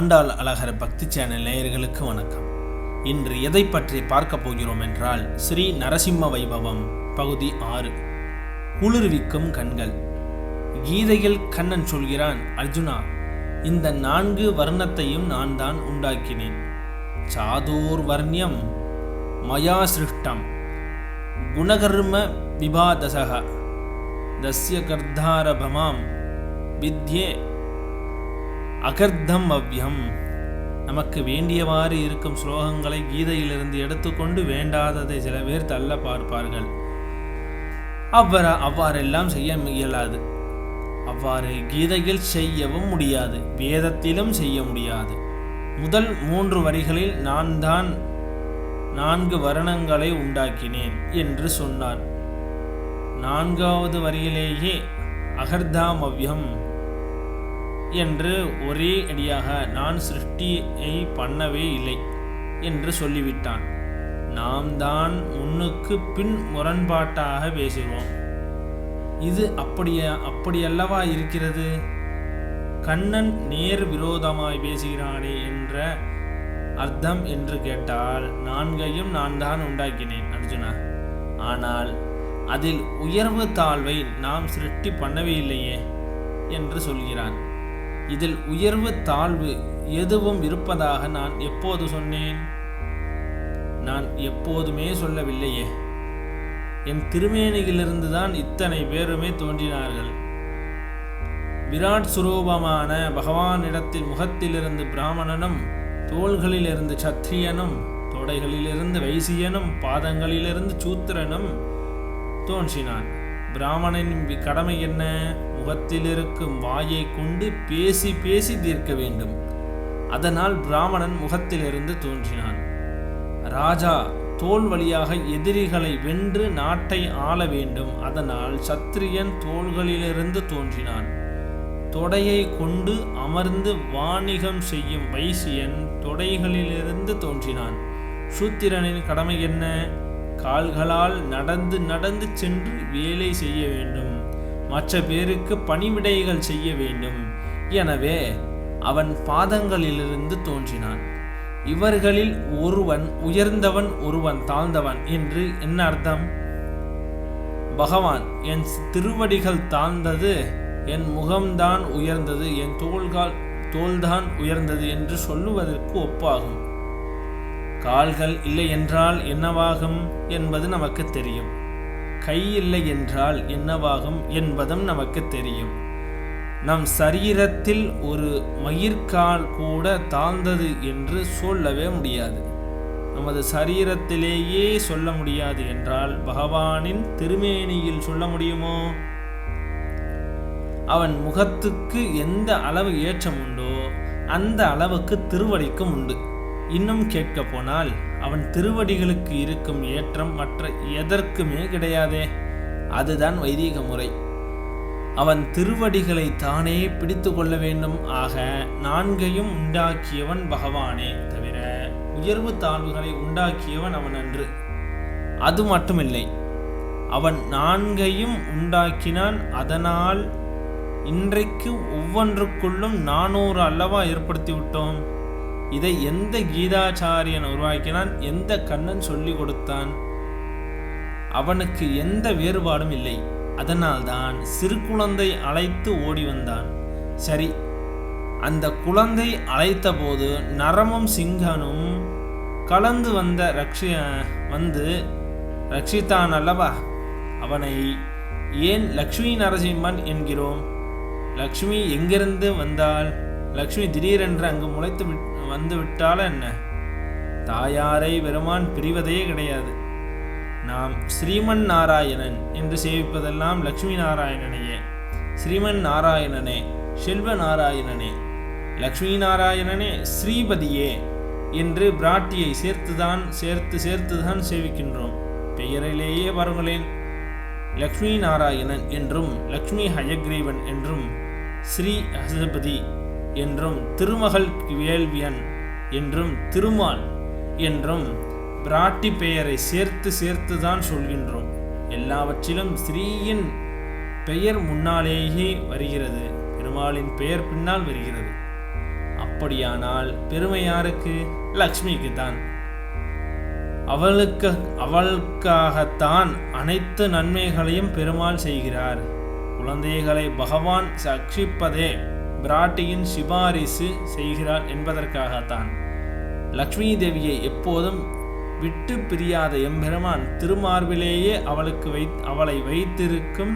ஆண்டாள் அழகர் பக்தி சேனல் நேயர்களுக்கு வணக்கம். இன்று எதை பற்றி பார்க்க போகிறோம் என்றால் ஸ்ரீ நரசிம்ம வைபவம் பகுதி ஆறு. குளிர்விக்கும் கண்கள். கீதையில் கண்ணன் சொல்கிறான் அர்ஜுனா இந்த நான்கு வர்ணத்தையும் நான் தான் உண்டாக்கினேன். சாதூர் வர்ணியம் மயா சிருஷ்டம் குணகர்ம விபாதசக தஸ்ய கர்த்தாரபமாம் வித்யே அகர்த்தம் அவ்யம் நமக்கு வேண்டியவாறு இருக்கும் ஸ்லோகங்களை கீதையிலிருந்து எடுத்துக்கொண்டு வேண்டாததை சில பேர் தள்ள பார்ப்பார்கள். அவ்வாறு அவ்வாறெல்லாம் செய்ய இயலாது. அவ்வாறு கீதையில் செய்யவும் முடியாது வேதத்திலும் செய்ய முடியாது. முதல் மூன்று வரிகளில் நான் தான் நான்கு வருணங்களை உண்டாக்கினேன் என்று சொன்னார். நான்காவது வரியிலேயே அகர்தாமவ்யம். என்று ஒரே அடியாக நான் சிருஷ்டியை பண்ணவே இல்லை என்று சொல்லிவிட்டான். நாம் தான் முன்னுக்கு பின் முரண்பாட்டாக பேசுகிறோம். இது அப்படியா அப்படியல்லவா இருக்கிறது? கண்ணன் நேர் விரோதமாய் பேசுகிறானே என்ற அர்த்தம் என்று கேட்டால் நான்கையும் நான் தான் உண்டாக்கினேன் அர்ஜுனா. ஆனால் அதில் உயர்வு தாழ்வை நாம் சிருஷ்டி பண்ணவே இல்லையே என்று சொல்கிறான். இதில் உயர்வு தாழ்வு எதுவும் இருப்பதாக நான் எப்போது சொன்னேன்? நான் எப்போதுமே சொல்லவில்லையே. என் திருமேனியிலிருந்து தான் இத்தனை பேருமே தோன்றினார்கள். விராட் சுரூபமான பகவானிடத்தில் முகத்திலிருந்து பிராமணனும் தோள்களிலிருந்து சத்திரியனும் தொடைகளிலிருந்து வைசியனும் பாதங்களிலிருந்து சூத்திரனும் தோன்றினான். பிராமணனின் கடமை என்ன? முகத்திலிருக்கும் வாயை கொண்டு பேசி பேசி தீர்க்க வேண்டும். அதனால் பிராமணன் முகத்திலிருந்து தோன்றினான். ராஜா தோல் வழியாக எதிரிகளை வென்று நாட்டை ஆள வேண்டும். அதனால் சத்திரியன் தோள்களிலிருந்து தோன்றினான். தொடையை கொண்டு அமர்ந்து வாணிகம் செய்யும் வைசியன் தொடைகளிலிருந்து தோன்றினான். சூத்திரனின் கடமை என்ன? கால்களால் நடந்து நடந்து சென்று வேலை செய்ய வேண்டும். மற்ற பேருக்கு பணிவிடைகள் செய்ய வேண்டும். எனவே அவன் பாதங்களிலிருந்து தோன்றினான். இவர்களில் ஒருவன் உயர்ந்தவன் ஒருவன் தாழ்ந்தவன் என்று என்ன அர்த்தம்? பகவான் என் திருவடிகள் தாழ்ந்தது என் முகம்தான் உயர்ந்தது என் தோள்கால் தோள்தான் உயர்ந்தது என்று சொல்லுவதற்கு ஒப்பாகும். கால்கள் இல்லை என்றால் என்னவாகும் என்பது நமக்கு தெரியும். கை இல்லை என்றால் என்னவாகும் என்பதும் நமக்கு தெரியும். நம் சரீரத்தில் ஒரு மயிர்கால் கூட தாழ்ந்தது என்று சொல்லவே முடியாது. நமது சரீரத்திலேயே சொல்ல முடியாது என்றால் பகவானின் திருமேனியில் சொல்ல முடியுமோ? அவன் முகத்துக்கு எந்த அளவு ஏற்றம் உண்டோ அந்த அளவுக்கு திருவடிக்கும் உண்டு. இன்னும் கேட்க போனால் அவன் திருவடிகளுக்கு இருக்கும் ஏற்றம் மற்ற எதற்குமே கிடையாதே. அதுதான் வைதீக முறை. அவன் திருவடிகளை தானே பிடித்து கொள்ள வேண்டும். ஆக நான்கையும் உண்டாக்கியவன் பகவானே தவிர உயர்வு தாழ்வுகளை உண்டாக்கியவன் அவன் அன்று. அது மட்டுமில்லை அவன் நான்கையும் உண்டாக்கினான். அதனால் இன்றைக்கு ஒவ்வொன்றுக்குள்ளும் நானூறு அல்லவா ஏற்படுத்தி விட்டோம் இதை எந்த கீதாச்சாரியன் உருவாக்கினான்? எந்த கண்ணன் சொல்லி கொடுத்தான்? அவனுக்கு எந்த வேறுபாடும் இல்லை. அதனால்தான் சிறு குழந்தை அழைத்து ஓடி வந்தான். சரி அந்த குழந்தை அழைத்தபோது நரமும் சிங்கனும் கலந்து வந்த ரக்ஷ வந்து ரட்சித்தான் அல்லவா? அவனை ஏன் லக்ஷ்மி நரசிம்மன் என்கிறோம்? லக்ஷ்மி எங்கிருந்து வந்தாள்? லக்ஷ்மி திடீரென்று அங்கு முளைத்து விட் வந்து விட்டால என்ன? தாயாரை பெருமான் பிரிவதே கிடையாது. நாம் ஸ்ரீமன் நாராயணன் என்று சேவிப்பதெல்லாம் லக்ஷ்மி நாராயணனையே. ஸ்ரீமன் நாராயணனே செல்வ நாராயணனே லக்ஷ்மி நாராயணனே ஸ்ரீபதியே என்று பிராட்டியை சேர்த்துதான் சேர்த்து சேர்த்துதான் சேவிக்கின்றோம். பெயரிலேயே பாருங்களேன் லக்ஷ்மி நாராயணன் என்றும் லக்ஷ்மி ஹயக்ரீவன் என்றும் ஸ்ரீ ஹசபதி என்றும் திருமகள் வேள்வியன் என்றும் திருமால் என்றும் பிராட்டி பெயரை சேர்த்து சேர்த்து தான் சொல்கின்றோம். எல்லாவற்றிலும் ஸ்ரீயின் பெயர் முன்னாலேயே வருகிறது. பெருமாளின் பெயர் பின்னால் வருகிறது. அப்படியானால் பெருமை யாருக்கு? லக்ஷ்மிக்கு தான் அவளுக்கு அவளுக்காகத்தான் அனைத்து நன்மைகளையும் பெருமாள் செய்கிறார். குழந்தைகளை பகவான் சக்ஷிப்பதே பிராட்டியின் சிபாரிசு செய்கிறார் என்பதற்காகத்தான். லக்ஷ்மி தேவியை எப்போதும் விட்டு பிரியாத எம்பெருமான் திருமார்பிலேயே அவளுக்கு வை அவளை வைத்திருக்கும்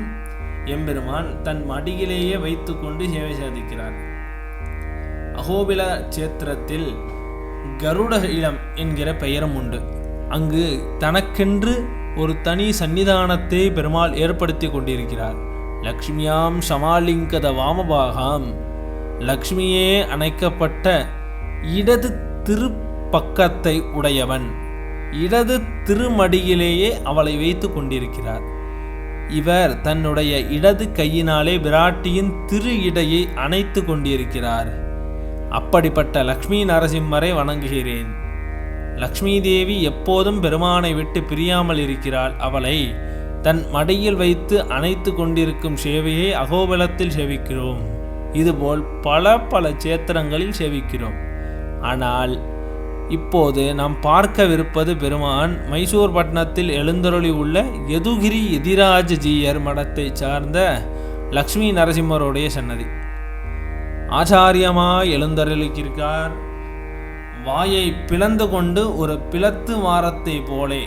எம்பெருமான் தன் மடியிலேயே வைத்துக்கொண்டு சேவை சாதிக்கிறார். அகோபில சேத்திரத்தில் கருட இளம் என்கிற பெயரும் உண்டு. அங்கு தனக்கென்று ஒரு தனி சன்னிதானத்தை பெருமாள் ஏற்படுத்தி கொண்டிருக்கிறார். லக்ஷ்மியாம் சமாலிங்கத வாமபாகாம் லக்ஷ்மியே அணைக்கப்பட்ட இடது திருப்பக்கத்தை உடையவன். இடது திருமடியிலேயே அவளை வைத்து கொண்டிருக்கிறார். இவர் தன்னுடைய இடது கையினாலே விராட்டியின் திரு இடையை அணைத்து கொண்டிருக்கிறார். அப்படிப்பட்ட லக்ஷ்மி நரசிம்மரை வணங்குகிறேன். லக்ஷ்மி தேவி எப்போதும் பெருமானை விட்டு பிரியாமல் இருக்கிறாள். அவளை தன் மடியில் வைத்து அணைத்து கொண்டிருக்கும் சேவையை அகோபலத்தில் சேவிக்கிறோம். இதுபோல் பல பல சேத்திரங்களில் சேவிக்கிறோம். ஆனால் இப்போது நாம் பார்க்கவிருப்பது பெருமான் மைசூர் பட்டணத்தில் எழுந்தருளி உள்ள எதுகிரி எதிராஜஜீயர் மடத்தை சார்ந்த லக்ஷ்மி நரசிம்மருடைய சன்னதி. ஆச்சாரியமாக எழுந்தருளிக்கிறார் வாயை பிளந்து கொண்டு ஒரு பிளத்து வாரத்தை போலே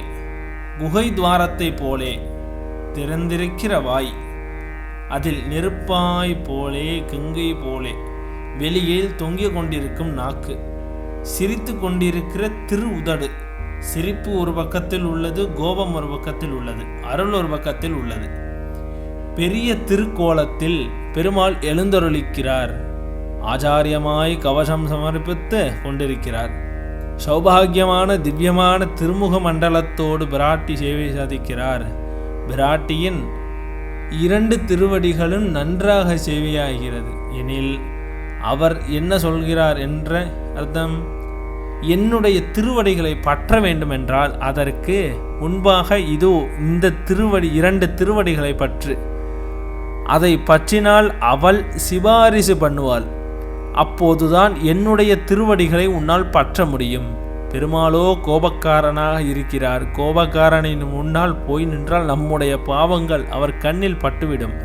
குகை துவாரத்தை போலே திறந்திருக்கிற வாய். அதில் நெருப்பாய் போலே கங்கை போலே வெளியில் தொங்கிக் கொண்டிருக்கும் நாக்கு சிரித்து கொண்டிருக்கிற திரு உதடு சிரிப்பு ஒரு பக்கத்தில் உள்ளது கோபம் ஒரு பக்கத்தில் உள்ளது அருள் ஒரு பக்கத்தில் உள்ளது. பெரிய திருக்கோலத்தில் பெருமாள் எழுந்தருளிக்கிறார். ஆச்சாரியமாய் கவசம் சமர்ப்பித்து கொண்டிருக்கிறார். சௌபாகியமான திவ்யமான திருமுக மண்டலத்தோடு பிராட்டி சேவை சாதிக்கிறார். பிராட்டியின் இரண்டு திருவடிகளும் நன்றாக சேவையாகிறது. எனில் அவர் என்ன சொல்கிறார் என்ற அர்த்தம்? என்னுடைய திருவடிகளை பற்ற வேண்டுமென்றால் அதற்கு முன்பாக இதோ இந்த திருவடி இரண்டு திருவடிகளை பற்று. அதை பற்றினால் அவள் சிபாரிசு பண்ணுவாள். அப்போதுதான் என்னுடைய திருவடிகளை உன்னால் பற்ற முடியும். பெருமாளோ கோபக்காரனாக இருக்கிறார். கோபக்காரனின் முன்னால் போய் நின்றால் நம்முடைய பாவங்கள் அவர் கண்ணில் பட்டுவிடும்.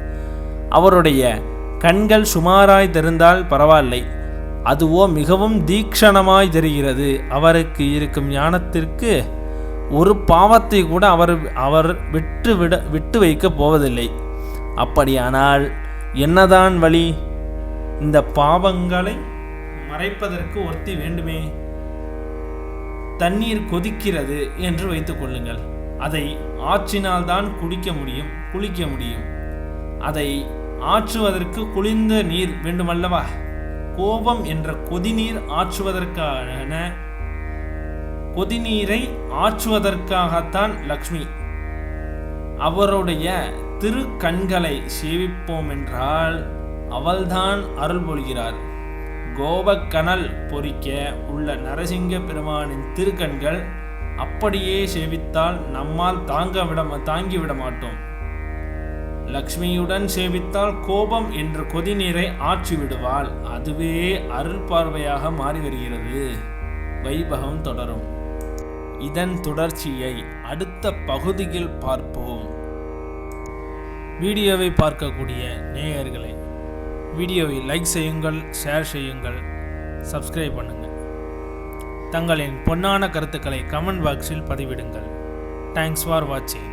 அவருடைய கண்கள் சுமாராய் தெரிந்தால் பரவாயில்லை. அதுவோ மிகவும் தீக்ஷணமாய் தெரிகிறது. அவருக்கு இருக்கும் ஞானத்திற்கு ஒரு பாவத்தை கூட அவர் அவர் விட்டு விட விட்டு வைக்கப் போவதில்லை. அப்படியானால் என்னதான் வழி? இந்த பாவங்களை மறைப்பதற்கு ஒருத்தி வேண்டுமே? தண்ணீர் கொதிக்கிறது என்று வைத்துக் கொள்ளுங்கள். அதை ஆற்றினால்தான் குடிக்க முடியும் குளிக்க முடியும். அதை ஆற்றுவதற்கு குளிர்ந்த நீர் வேண்டுமல்லவா? கோபம் என்ற கொதிநீர் ஆற்றுவதற்கான கொதிநீரை ஆற்றுவதற்காகத்தான் லக்ஷ்மி. அவருடைய திரு கண்களை சேவிப்போம் என்றால் அவள்தான் அருள் பொழிகிறார். கோபக்கனல் பொறிக்க உள்ள நரசிங்க பெருமானின் திருக்கண்கள் அப்படியே சேவித்தால் நம்மால் தாங்க விட தாங்கிவிட மாட்டோம். லக்ஷ்மியுடன் சேவித்தால் கோபம் என்ற கொதிநீரை ஆற்றி விடுவாள். அதுவே அருள் பார்வையாக மாறி வருகிறது. வைபகம் தொடரும். இதன் தொடர்ச்சியை அடுத்த பகுதியில் பார்ப்போம். வீடியோவை பார்க்கக்கூடிய நேயர்களை வீடியோவை லைக் செய்யுங்கள் ஷேர் செய்யுங்கள் சப்ஸ்கிரைப் பண்ணுங்கள். தங்களின் பொன்னான கருத்துக்களை கமெண்ட் பாக்ஸில் பதிவிடுங்கள். தேங்க்ஸ் ஃபார் வாட்சிங்